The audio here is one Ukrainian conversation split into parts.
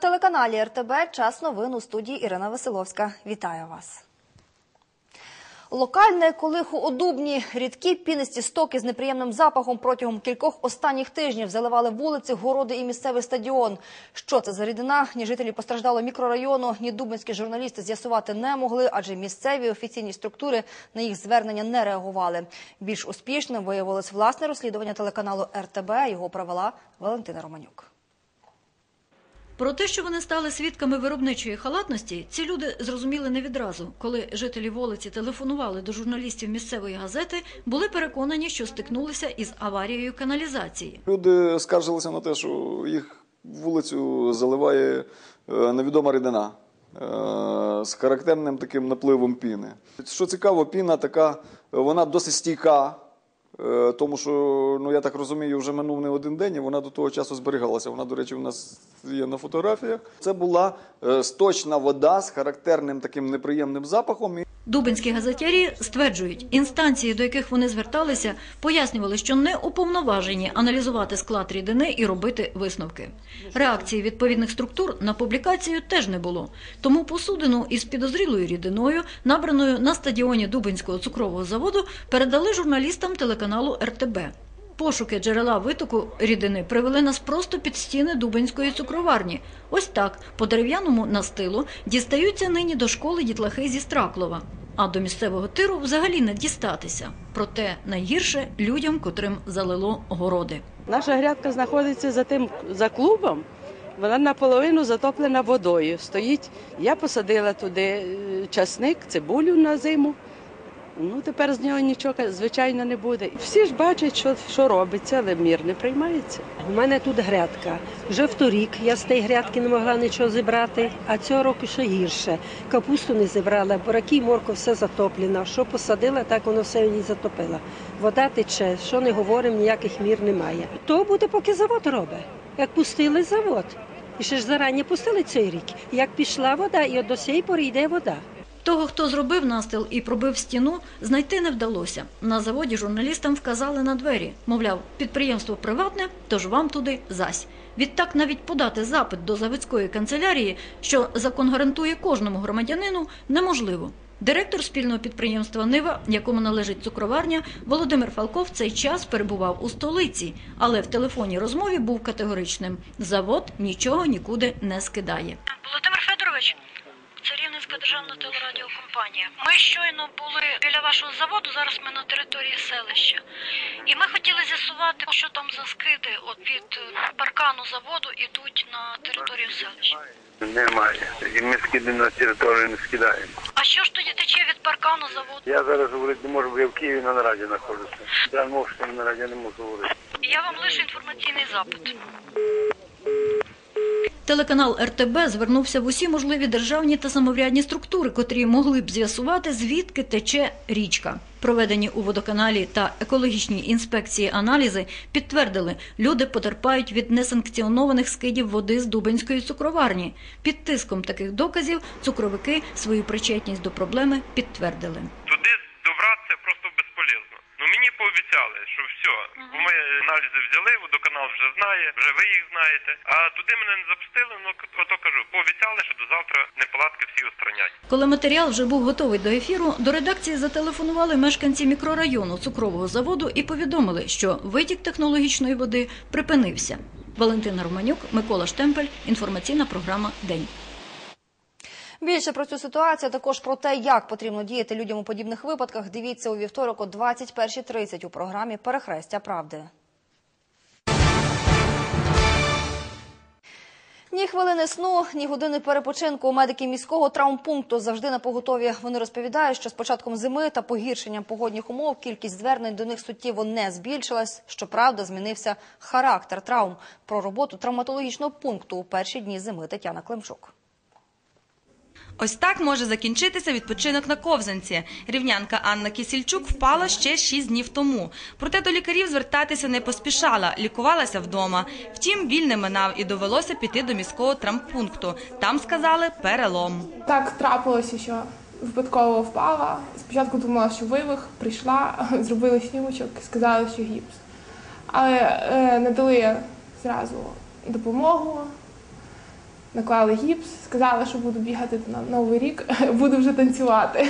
На телеканалі РТБ час новин у студії Ірина Василовська. Вітаю вас. Локальне колиху у Дубні, рідкі пінисті стоки з неприємним запахом протягом кількох останніх тижнів заливали вулиці, городи і місцевий стадіон. Що це за рідина? Ні жителі постраждалого мікрорайону, ні дубинські журналісти з'ясувати не могли, адже місцеві офіційні структури на їх звернення не реагували. Більш успішним виявилось власне розслідування телеканалу РТБ. Його провела Валентина Романюк. Про те, що вони стали свідками виробничої халатності, ці люди зрозуміли не відразу. Коли жителі вулиці телефонували до журналістів місцевої газети, були переконані, що стикнулися із аварією каналізації. Люди скаржилися на те, що їх вулицю заливає е, невідома рідина е, з характерним таким напливом піни. Що цікаво, піна така, вона досить стійка. Е, Тому що, ну я так розумію, вже минув не один день, і вона до того часу зберігалася. Вона, до речі, у нас є на фотографіях. Це була е, сточна вода з характерним таким неприємним запахом. Дубинські газетярі стверджують, інстанції, до яких вони зверталися, пояснювали, що не уповноважені аналізувати склад рідини і робити висновки. Реакції відповідних структур на публікацію теж не було. Тому посудину із підозрілою рідиною, набраною на стадіоні Дубинського цукрового заводу, передали журналістам телеканалу РТБ. Пошуки джерела витоку рідини привели нас просто під стіни Дубинської цукроварні. Ось так, по дерев'яному настилу, дістаються нині до школи дітлахи зі Страклова. А до місцевого тиру взагалі не дістатися. Проте найгірше людям, котрим залило городи. Наша грядка знаходиться за тим за клубом. Вона наполовину затоплена водою. Стоїть. Я посадила туди е, часник, цибулю на зиму. Ну тепер з нього нічого, звичайно, не буде. Всі ж бачать, що, що робиться, але мір не приймається. У мене тут грядка. Вже вторік я з тієї грядки не могла нічого зібрати, а цього року ще гірше. Капусту не зібрала, бураки і морква все затоплено. Що посадила, так воно все мені затопило. Вода тече, що не говоримо, ніяких мір немає. То буде, поки завод робить. Як пустили завод. І ще ж зарані пустили цей рік. Як пішла вода, і от до сієї пори йде вода. Того, хто зробив настил і пробив стіну, знайти не вдалося. На заводі журналістам вказали на двері. Мовляв, підприємство приватне, тож вам туди зась. Відтак навіть подати запит до заводської канцелярії, що закон гарантує кожному громадянину, неможливо. Директор спільного підприємства Нива, якому належить цукроварня, Володимир Фалков цей час перебував у столиці, але в телефонній розмові був категоричним: завод нічого нікуди не скидає. Володимир Федорович, державна телерадіокомпанія. Ми щойно були біля вашого заводу, зараз ми на території селища. І ми хотіли з'ясувати, що там за скиди от від е, паркану заводу ідуть на територію селища. Немає. І ми скиди на територію не скидаємо. А що ж тоді тече від паркану заводу? Я зараз говорити не можу, бо я в Києві на нараді знаходжуся. Я що на нараді не можу говорити. Я вам лише інформаційний запит. Телеканал РТБ звернувся в усі можливі державні та самоврядні структури, котрі могли б з'ясувати, звідки тече річка. Проведені у водоканалі та екологічній інспекції аналізи підтвердили, люди потерпають від несанкціонованих скидів води з Дубинської цукроварні. Під тиском таких доказів цукровики свою причетність до проблеми підтвердили. Туди добратися просто безполезно. Ну мені пообіцяли, що все, бо ми аналізи взяли, водоканал вже знає, вже ви їх знаєте. А туди мене не запустили. Ну ото кажу, пообіцяли, що до завтра неполадки всі устранять. Коли матеріал вже був готовий до ефіру, до редакції зателефонували мешканці мікрорайону цукрового заводу і повідомили, що витік технологічної води припинився. Валентина Романюк, Микола Штемпель. Інформаційна програма День. Більше про цю ситуацію, також про те, як потрібно діяти людям у подібних випадках. Дивіться у вівторок о 21.30 у програмі Перехрестя правди. Ні хвилини сну, ні години перепочинку. Медики міського травмпункту завжди на поготові. Вони розповідають, що з початком зими та погіршенням погодних умов кількість звернень до них суттєво не збільшилась. Щоправда, змінився характер травм. Про роботу травматологічного пункту у перші дні зими Тетяна Климчук. Ось так може закінчитися відпочинок на ковзанці. Рівнянка Анна Кісільчук впала ще 6 днів тому. Проте до лікарів звертатися не поспішала, лікувалася вдома. Втім, біль не минав і довелося піти до міського травмпункту. Там сказали перелом. Так трапилося, що випадково впала. Спочатку думала, що вивих, прийшла, зробили снімочок сказали, що гіпс. Але е, не дали зразу допомогу. Наклали гіпс, сказали, що буду бігати на Новий рік, буду вже танцювати.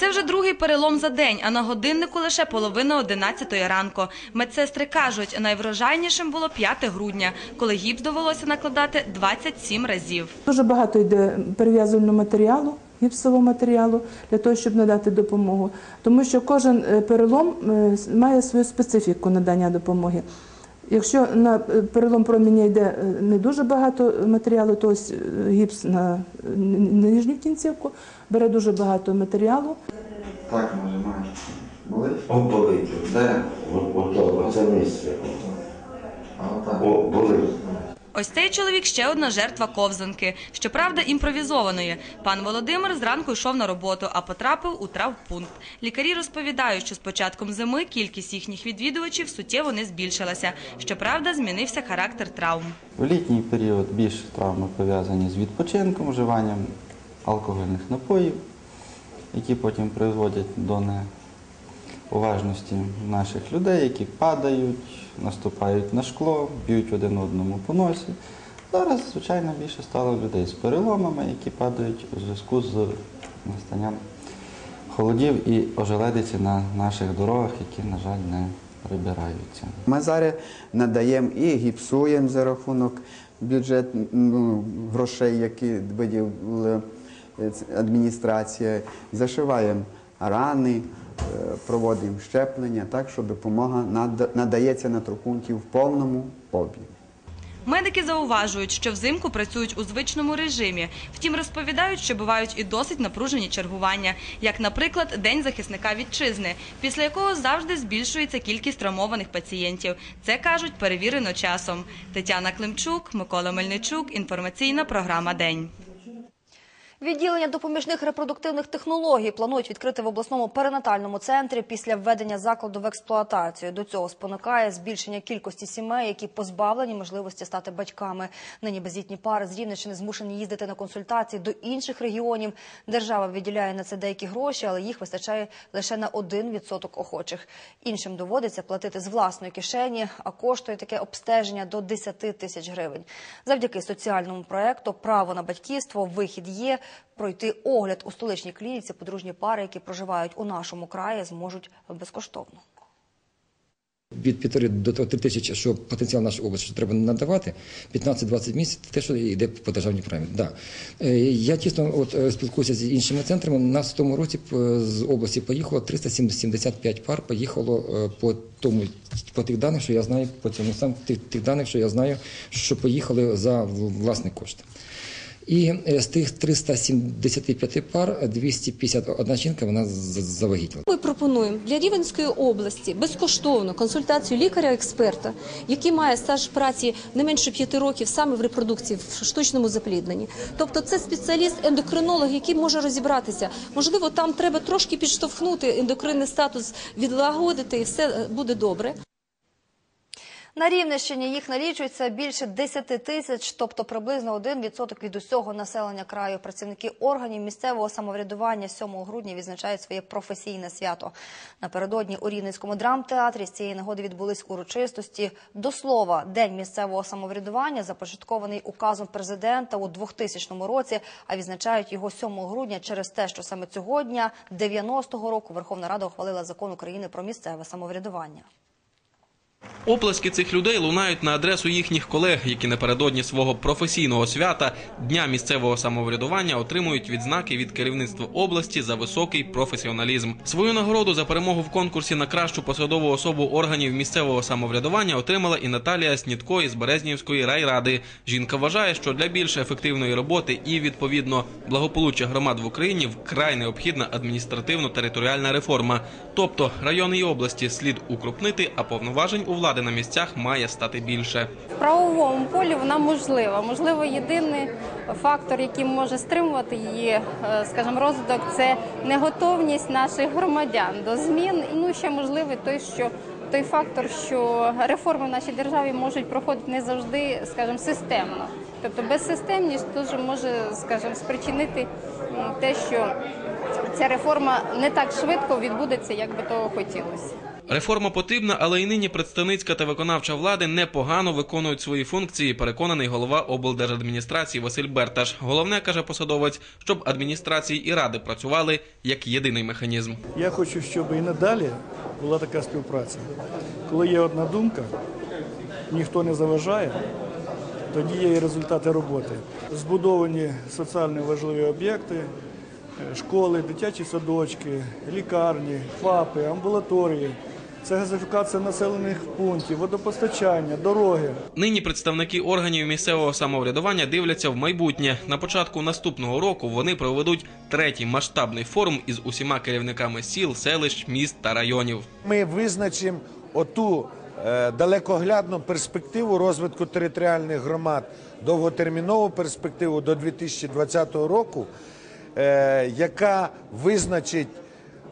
Це вже другий перелом за день, а на годиннику лише половина одинадцятої ранку. Медсестри кажуть, найврожайнішим було 5 грудня, коли гіпс довелося накладати 27 разів. Дуже багато йде перев'язувального матеріалу, гіпсового матеріалу для того, щоб надати допомогу. Тому що кожен е, перелом е, має свою специфіку надання допомоги. Якщо на е, перелом проміння йде е, не дуже багато матеріалу, то ось е, гіпс на нижню кінцівку бере дуже багато матеріалу. Так нажимаєш. Болить? О, болить. Де? Ото, це місце. А так. О, болить. Ось цей чоловік ще одна жертва ковзанки. Щоправда, імпровізованої. Пан Володимир зранку йшов на роботу, а потрапив у травмпункт. Лікарі розповідають, що з початком зими кількість їхніх відвідувачів суттєво не збільшилася. Щоправда, змінився характер травм. У літній період більше травми пов'язані з відпочинком, вживанням алкогольних напоїв, які потім призводять до неуважності наших людей, які падають, наступають на шкло, б'ють один одному по носі. Зараз, звичайно, більше стало людей з переломами, які падають у зв'язку з настанням холодів і ожеледиці на наших дорогах, які, на жаль, не прибираються. Ми зараз надаємо і гіпсуємо за рахунок бюджет ну, грошей, які виділила е, адміністрація, зашиваємо рани, проводимо щеплення, так що допомога надається на трупункті в повному об'ємі. Медики зауважують, що взимку працюють у звичному режимі. Втім, розповідають, що бувають і досить напружені чергування, як, наприклад, День захисника вітчизни, після якого завжди збільшується кількість травмованих пацієнтів. Це кажуть перевірено часом. Тетяна Климчук, Микола Мельничук. Інформаційна програма День. Відділення допоміжних репродуктивних технологій планують відкрити в обласному перинатальному центрі після введення закладу в експлуатацію. До цього спонукає збільшення кількості сімей, які позбавлені можливості стати батьками. Нині бездітні пари з Рівненщини змушені їздити на консультації до інших регіонів. Держава виділяє на це деякі гроші, але їх вистачає лише на 1% охочих. Іншим доводиться платити з власної кишені, а коштує таке обстеження до 10 тисяч гривень. Завдяки соціальному проекту Право на батьківство вихід є. Пройти огляд у столичній клініці подружні пари, які проживають у нашому краї, зможуть безкоштовно. від півтори до три тисячі, що потенціал нашої області що треба надавати, 15-20 місяців, те, що йде по державній програмі. Да. Е, Я тісно от, е, спілкуюся з іншими центрами. Нас в тому році е, з області поїхало 375 пар, поїхало по тому, по тих даних, що я знаю, по цьому сам тих, тих даних, що я знаю, що поїхали за власні кошти. І е, з тих 375 пар 251 жінка вона завагітніла. Ми пропонуємо для Рівенської області безкоштовну консультацію лікаря-експерта, який має стаж праці не менше п'яти років саме в репродукції, в штучному заплідненні. Тобто це спеціаліст-ендокринолог, який може розібратися. Можливо, там треба трошки підштовхнути ендокринний статус, відлагодити, і все буде добре. На Рівненщині їх налічується більше 10 тисяч, тобто приблизно 1% від усього населення краю. Працівники органів місцевого самоврядування 7 грудня відзначають своє професійне свято. Напередодні у Рівненському драмтеатрі з цієї нагоди відбулись урочистості. До слова, День місцевого самоврядування започаткований указом президента у 2000 році, а відзначають його 7 грудня через те, що саме цього дня, 90-го року, Верховна Рада ухвалила закон України про місцеве самоврядування. Оплески цих людей лунають на адресу їхніх колег, які напередодні свого професійного свята Дня місцевого самоврядування отримують відзнаки від керівництва області за високий професіоналізм. Свою нагороду за перемогу в конкурсі на кращу посадову особу органів місцевого самоврядування отримала і Наталія Снітко із Березнівської райради. Жінка вважає, що для більш ефективної роботи і відповідно благополуччя громад в Україні вкрай необхідна адміністративно-територіальна реформа. Тобто райони і області слід укрупнити, а повноважень у влади на місцях має стати більше. В правовому полі вона можлива. Можливо, єдиний фактор, який може стримувати її, е, скажімо, розвиток, це неготовність наших громадян до змін. Ну ще можливий той, що той фактор, що реформи в нашій державі можуть проходити не завжди, скажімо, системно. Тобто безсистемність теж може, скажімо, спричинити те, що ця реформа не так швидко відбудеться, як би того хотілося. Реформа потрібна, але й нині представницька та виконавча влади непогано виконують свої функції. Переконаний голова облдержадміністрації Василь Берташ. Головне каже посадовець, щоб адміністрації і ради працювали як єдиний механізм. Я хочу, щоб і надалі була така співпраця. Коли є одна думка, ніхто не заважає, тоді є і результати роботи. Збудовані соціально важливі об'єкти, е, школи, дитячі садочки, лікарні, ФАПи, амбулаторії. Це газифікація населених пунктів, водопостачання, дороги. Нині представники органів місцевого самоврядування дивляться в майбутнє. На початку наступного року вони проведуть третій масштабний форум із усіма керівниками сіл, селищ, міст та районів. Ми визначимо оту е, далекоглядну перспективу розвитку територіальних громад, довготермінову перспективу до 2020 року, е, яка визначить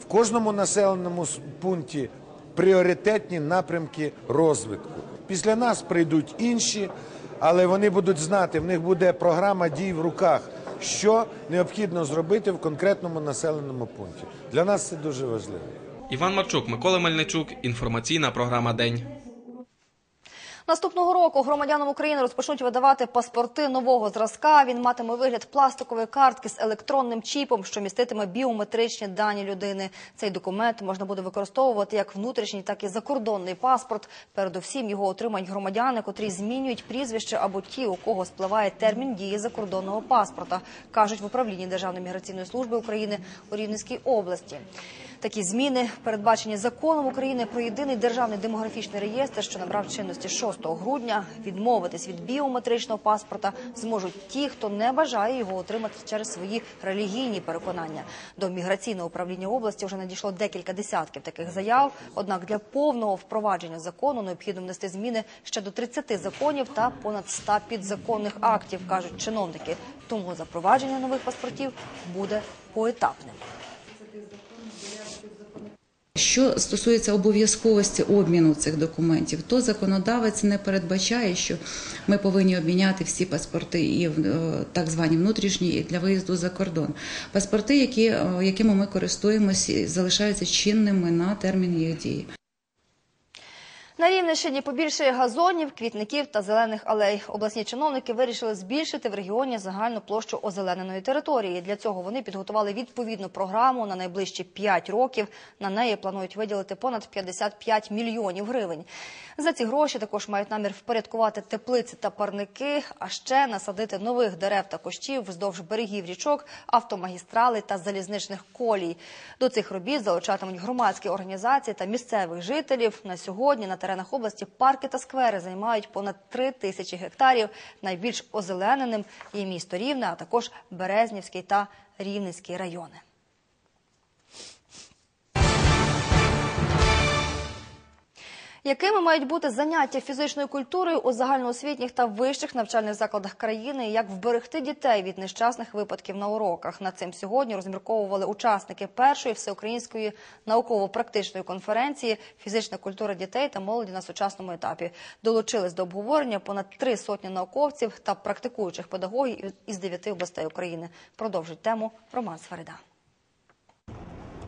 в кожному населеному пункті пріоритетні напрямки розвитку. Після нас прийдуть інші, але вони будуть знати, в них буде програма дій в руках, що необхідно зробити в конкретному населеному пункті. Для нас це дуже важливо. Іван Марчук, Микола Мельничук. Інформаційна програма День. Наступного року громадянам України розпочнуть видавати паспорти нового зразка. Він матиме вигляд пластикової картки з електронним чіпом, що міститиме біометричні дані людини. Цей документ можна буде використовувати як внутрішній, так і закордонний паспорт. Передусім його отримають громадяни, котрі змінюють прізвище або ті, у кого спливає термін дії закордонного паспорта, кажуть в управлінні Державної міграційної служби України у Рівненській області. Такі зміни передбачені законом України про єдиний державний демографічний реєстр, що набрав чинності 6 грудня. Відмовитись від біометричного паспорта зможуть ті, хто не бажає його отримати через свої релігійні переконання. До міграційного управління області вже надійшло декілька десятків таких заяв. Однак для повного впровадження закону необхідно внести зміни ще до 30 законів та понад 100 підзаконних актів, кажуть чиновники. Тому запровадження нових паспортів буде поетапним. Що стосується обов'язковості обміну цих документів, то законодавець не передбачає, що ми повинні обміняти всі паспорти і е, так звані внутрішні і для виїзду за кордон. Паспорти, які, е, якими ми користуємося, залишаються чинними на термін їх дії. На Рівненщині побільшає газонів, квітників та зелених алей. Обласні чиновники вирішили збільшити в регіоні загальну площу озелененої території. Для цього вони підготували відповідну програму на найближчі 5 років. На неї планують виділити понад 55 мільйонів гривень. За ці гроші також мають намір впорядкувати теплиці та парники, а ще насадити нових дерев та кущів вздовж берегів річок, автомагістрали та залізничних колій. До цих робіт залучатимуть громадські організації та місцевих жителів. На сьогодні на теренах області парки та сквери займають понад 3 тисячі гектарів. Найбільш озелененим є місто Рівне, а також Березнівський та Рівненський райони. Якими мають бути заняття фізичною культурою у загальноосвітніх та вищих навчальних закладах країни, як вберегти дітей від нещасних випадків на уроках? Над цим сьогодні розмірковували учасники першої всеукраїнської науково-практичної конференції Фізична культура дітей та молоді на сучасному етапі. Долучились до обговорення понад три сотні науковців та практикуючих педагогів із дев'яти областей України. Продовжить тему Роман Сфарида.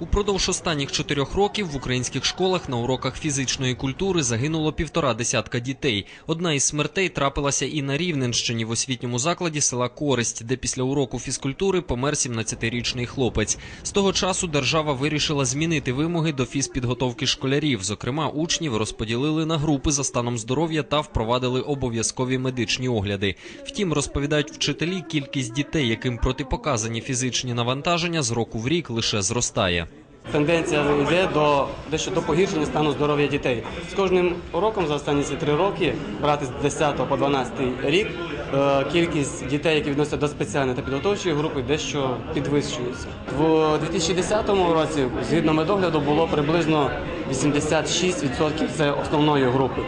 Упродовж останніх чотирьох років в українських школах на уроках фізичної культури загинуло півтора десятка дітей. Одна із смертей трапилася і на Рівненщині в освітньому закладі села Користь, де після уроку фізкультури помер 17-річний хлопець. З того часу держава вирішила змінити вимоги до фізпідготовки школярів. Зокрема, учнів розподілили на групи за станом здоров'я та впровадили обов'язкові медичні огляди. Втім, розповідають вчителі, кількість дітей, яким протипоказані фізичні навантаження, з року в рік лише зростає. Тенденція йде до дещо до погіршення стану здоров'я дітей. З кожним роком за останні ці три роки, брати з 10 по 12 рік, е, кількість дітей, які відносяться до спеціальної та підготовчої групи, дещо підвищується. В 2010 році, згідно медогляду, було приблизно 86% це основної групи.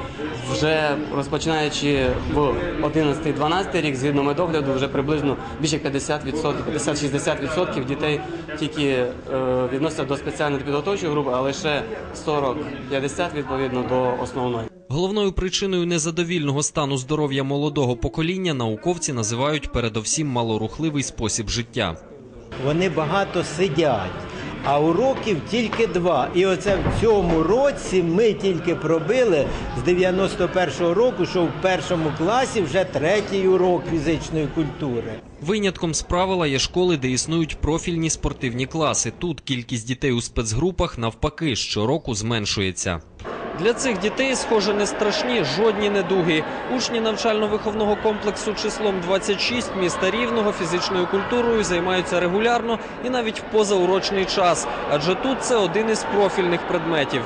Вже розпочинаючи в 11-12 рік, згідно медогляду, вже приблизно більше 50%, 50-60% дітей тільки е, відносяться до спеціальної підготовчої групи, а лише 40-50% відповідно до основної. Головною причиною незадовільного стану здоров'я молодого покоління науковці називають передовсім малорухливий спосіб життя. Вони багато сидять. А уроків тільки два. І оце в цьому році ми тільки пробили з 91-го року, що в першому класі вже третій урок фізичної культури. Винятком з правила є школи, де існують профільні спортивні класи. Тут кількість дітей у спецгрупах навпаки щороку зменшується. Для цих дітей, схоже, не страшні жодні недуги. Учні навчально-виховного комплексу числом 26 міста Рівного фізичною культурою займаються регулярно і навіть в позаурочний час, адже тут це один із профільних предметів.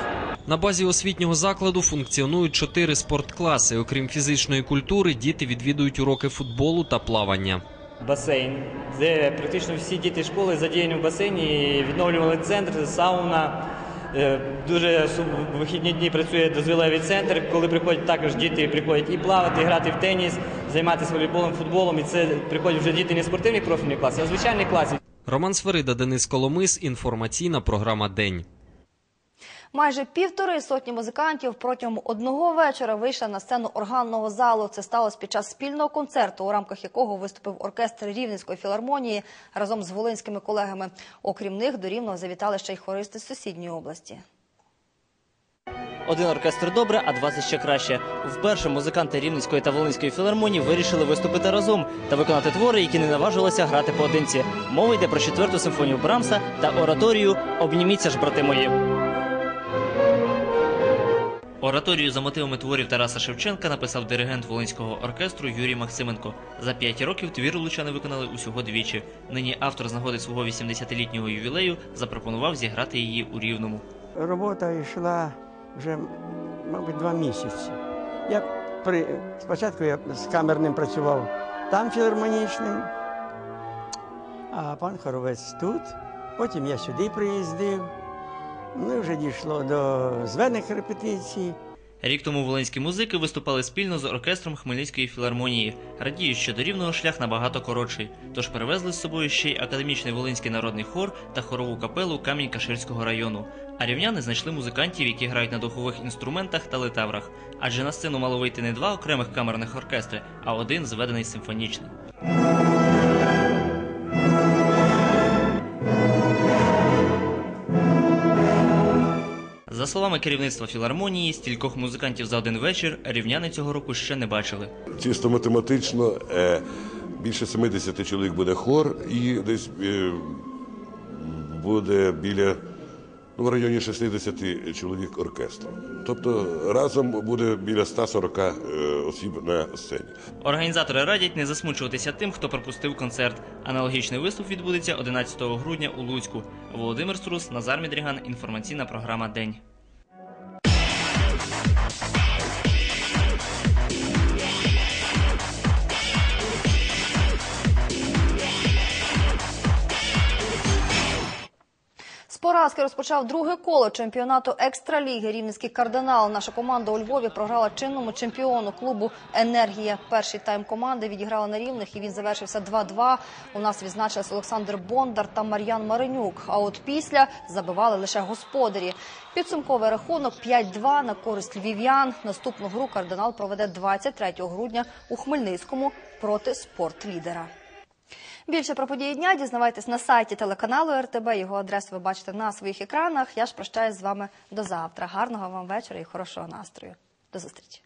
На базі освітнього закладу функціонують чотири спорткласи. Окрім фізичної культури, діти відвідують уроки футболу та плавання. басейн, де практично всі діти школи задіяні в басейні, відновлювали центр, сауна. Е, Дуже в вихідні дні працює дозвілевий центр, коли приходять також діти приходять і плавати, і грати в теніс, займатися волейболом, футболом. І це приходять вже діти не спортивних профільних класів, а звичайних класів. Роман Сверида, Денис Коломис. Інформаційна програма День. Майже півтори сотні музикантів протягом одного вечора вийшли на сцену органного залу. Це сталося під час спільного концерту, у рамках якого виступив оркестр Рівненської філармонії разом з волинськими колегами. Окрім них, до Рівного завітали ще й хористи з сусідньої області. Один оркестр добре, а 20 ще краще. Вперше музиканти Рівненської та Волинської філармонії вирішили виступити разом та виконати твори, які не наважилися грати поодинці. Мова йде про четверту симфонію Брамса та ораторію Обніміться ж, брати мої. Ораторію за мотивами творів Тараса Шевченка написав диригент Волинського оркестру Юрій Максименко. За п'ять років твір лучани виконали усього двічі. Нині автор з нагоди свого 80-літнього ювілею запропонував зіграти її у Рівному. Робота йшла вже, мабуть, два місяці. Я при... Спочатку я з камерним працював там філармонічним, а пан Хоровець тут. Потім я сюди приїздив. Ну вже дійшло до звених репетицій. Рік тому волинські музики виступали спільно з оркестром Хмельницької філармонії. Радіють, що до рівного шлях набагато коротший. Тож перевезли з собою ще й академічний волинський народний хор та хорову капелу камінь Каширського району. А рівняни знайшли музикантів, які грають на духових інструментах та литаврах. Адже на сцену мало вийти не два окремих камерних оркестри, а один зведений симфонічний. За словами керівництва філармонії, стількох музикантів за один вечір рівняни цього року ще не бачили. Чисто математично е, більше 70 чоловік буде хор і десь е, буде біля ну, в районі 60 чоловік оркестру. Тобто разом буде біля 140 е, осіб на сцені. Організатори радять не засмучуватися тим, хто пропустив концерт. Аналогічний виступ відбудеться 11 грудня у Луцьку. Володимир Струс, Назар Мідріган. Інформаційна програма День. Поразки розпочав друге коло чемпіонату екстраліги. Рівненський кардинал. Наша команда у Львові програла чинному чемпіону клубу Енергія. Перший тайм команди відіграла на рівних, і він завершився 2-2. У нас відзначились Олександр Бондар та Мар'ян Маринюк. А от після забивали лише господарі. Підсумковий рахунок 5-2 на користь львів'ян. Наступну гру кардинал проведе 23 грудня у Хмельницькому проти спортлідера. Більше про події дня дізнавайтесь на сайті телеканалу РТБ. Його адресу ви бачите на своїх екранах. Я ж прощаюсь з вами до завтра. Гарного вам вечора і хорошого настрою. До зустрічі.